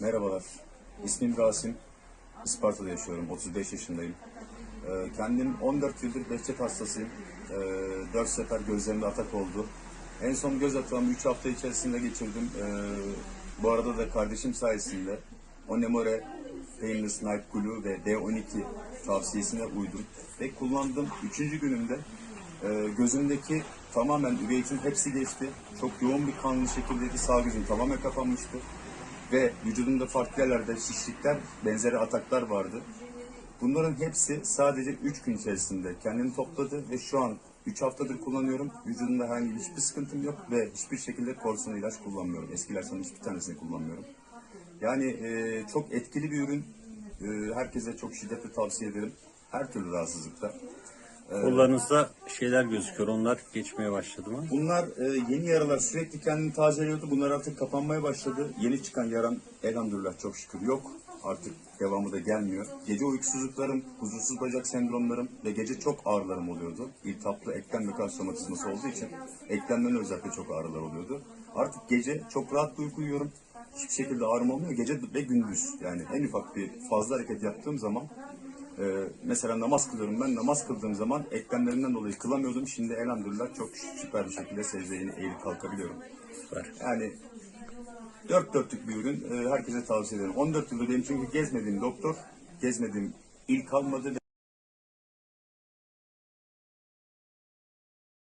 Merhabalar. İsmim Rasim. Isparta'da yaşıyorum. 35 yaşındayım. Ee, Kendim 14 yıldır Behçet hastasıyım. 4 sefer gözlerimde atak oldu. En son göz atağımı 3 hafta içerisinde geçirdim. Ee, Bu arada da kardeşim sayesinde Onemore, Painless Night Glue ve D12 tavsiyesine uydum. Ve kullandığım 3. günümde e, gözümdeki tamamen üveytin hepsi geçti. Çok yoğun bir kanlı şekildeki sağ gözüm tamamen kapanmıştı. Ve vücudumda farklı yerlerde şişlikler, benzeri ataklar vardı. Bunların hepsi sadece 3 gün içerisinde kendini topladı ve şu an 3 haftadır kullanıyorum. Vücudumda herhangi hiçbir sıkıntım yok ve hiçbir şekilde korsan ilaç kullanmıyorum. Eski ilaçların hiçbir tanesini kullanmıyorum. Yani e, çok etkili bir ürün. E, herkese çok şiddetle tavsiye ederim. Her türlü rahatsızlıkta. Kollarınızda şeyler gözüküyor. Onlar geçmeye başladı mı? Bunlar e, yeni yaralar sürekli kendini tazeliyordu. Bunlar artık kapanmaya başladı. Yeni çıkan yaram elhamdülillah çok şükür yok. Artık devamı da gelmiyor. Gece uykusuzluklarım, huzursuz bacak sendromlarım ve gece çok ağrılarım oluyordu. İltihaplı eklem ve kas somatizması olduğu için eklemden özellikle çok ağrılar oluyordu. Artık gece çok rahat bir uyku uyuyorum. Hiçbir şekilde ağrım olmuyor. Gece ve gündüz yani en ufak bir fazla hareket yaptığım zaman ee, mesela namaz kılıyorum ben. Namaz kıldığım zaman eklemlerimden dolayı kılamıyordum. Şimdi elhamdülillah çok süper bir şekilde secdeye eğilip kalkabiliyorum. Süper. Yani dört dörtlük bir ürün. Ee, herkese tavsiye ederim. 14 yıldır benim çünkü gezmediğim doktor, gezmediğim il kalmadı.